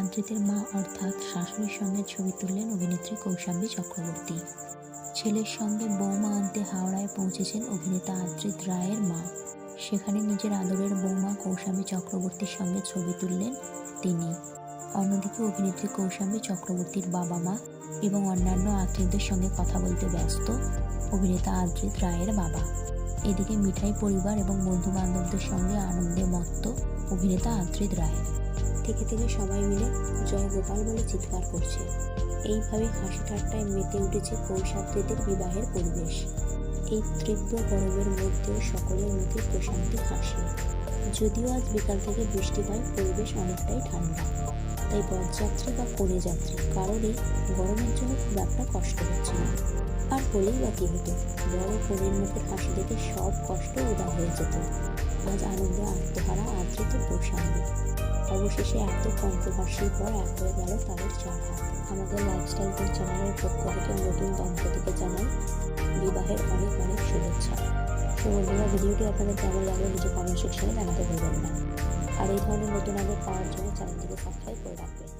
আদ্রিতের মা অর্থাৎ শাশুড়ির সঙ্গে ছবি তুললেন অভিনেত্রী কৌশাম্বী চক্রবর্তী। ছেলের সঙ্গে বৌমা আনতে হাওড়ায় পৌঁছেছেন অভিনেতা আদ্রিত রায়ের মা। সেখানে নিজের আদরের বৌমা কৌশাম্বী চক্রবর্তীর সঙ্গে ছবি তুললেন তিনি। অন্যদিকে অভিনেত্রী কৌশাম্বী চক্রবর্তীর বাবা মা এবং অন্যান্য আত্মীয়দের সঙ্গে কথা বলতে ব্যস্ত অভিনেতা আদ্রিত রায়ের বাবা। এদিকে মিঠাই পরিবার এবং বন্ধু বান্ধবদের সঙ্গে আনন্দে মত্ত অভিনেতা আদ্রিত রায়। থেকে থেকে সবাই মিলে জয় গোপাল বলে চিৎকার করছে। এইভাবে হাসি ঠাট্টায় মেতে উঠেছে কৌশাদ্রিদের বিবাহের পরিবেশ। এই তীব্র গরমের মধ্যেও সকলের মুখে প্রশান্তি হাসি যদিও আজ বিকাল থেকে বৃষ্টি হয়, পরিবেশ অনেকটাই ঠান্ডা। তাই বরযাত্রী বা কনে যাত্রী কারোরই গরমের জন্য খুব একটা কষ্ট হচ্ছে না। আর হলেই বা কী হতো, বড় কনের মুখের হাসি দেখে সব কষ্ট উদা হয়ে যেত। আজ আনন্দে আত্মহারা আদ্রিত প্রশান্তি। অবশেষে এত কন্ট্রোভার্সির পর এক হয়ে গেল তাদের চার হাত। আমাদের লাইফস্টাইল চ্যানেলের পক্ষ থেকে নতুন দম্পতিকে জানাই বিবাহের অনেক অনেক শুভেচ্ছা। তো বন্ধুরা ভিডিওটি আপনাদের কেমন লাগল নিজের কমেন্ট সেকশনে জানাতে ভুলবেন না। আর এই ধরনের নতুন আপডেট পাওয়ার জন্য চ্যানেলটিকে সাবস্ক্রাইব করে রাখবেন।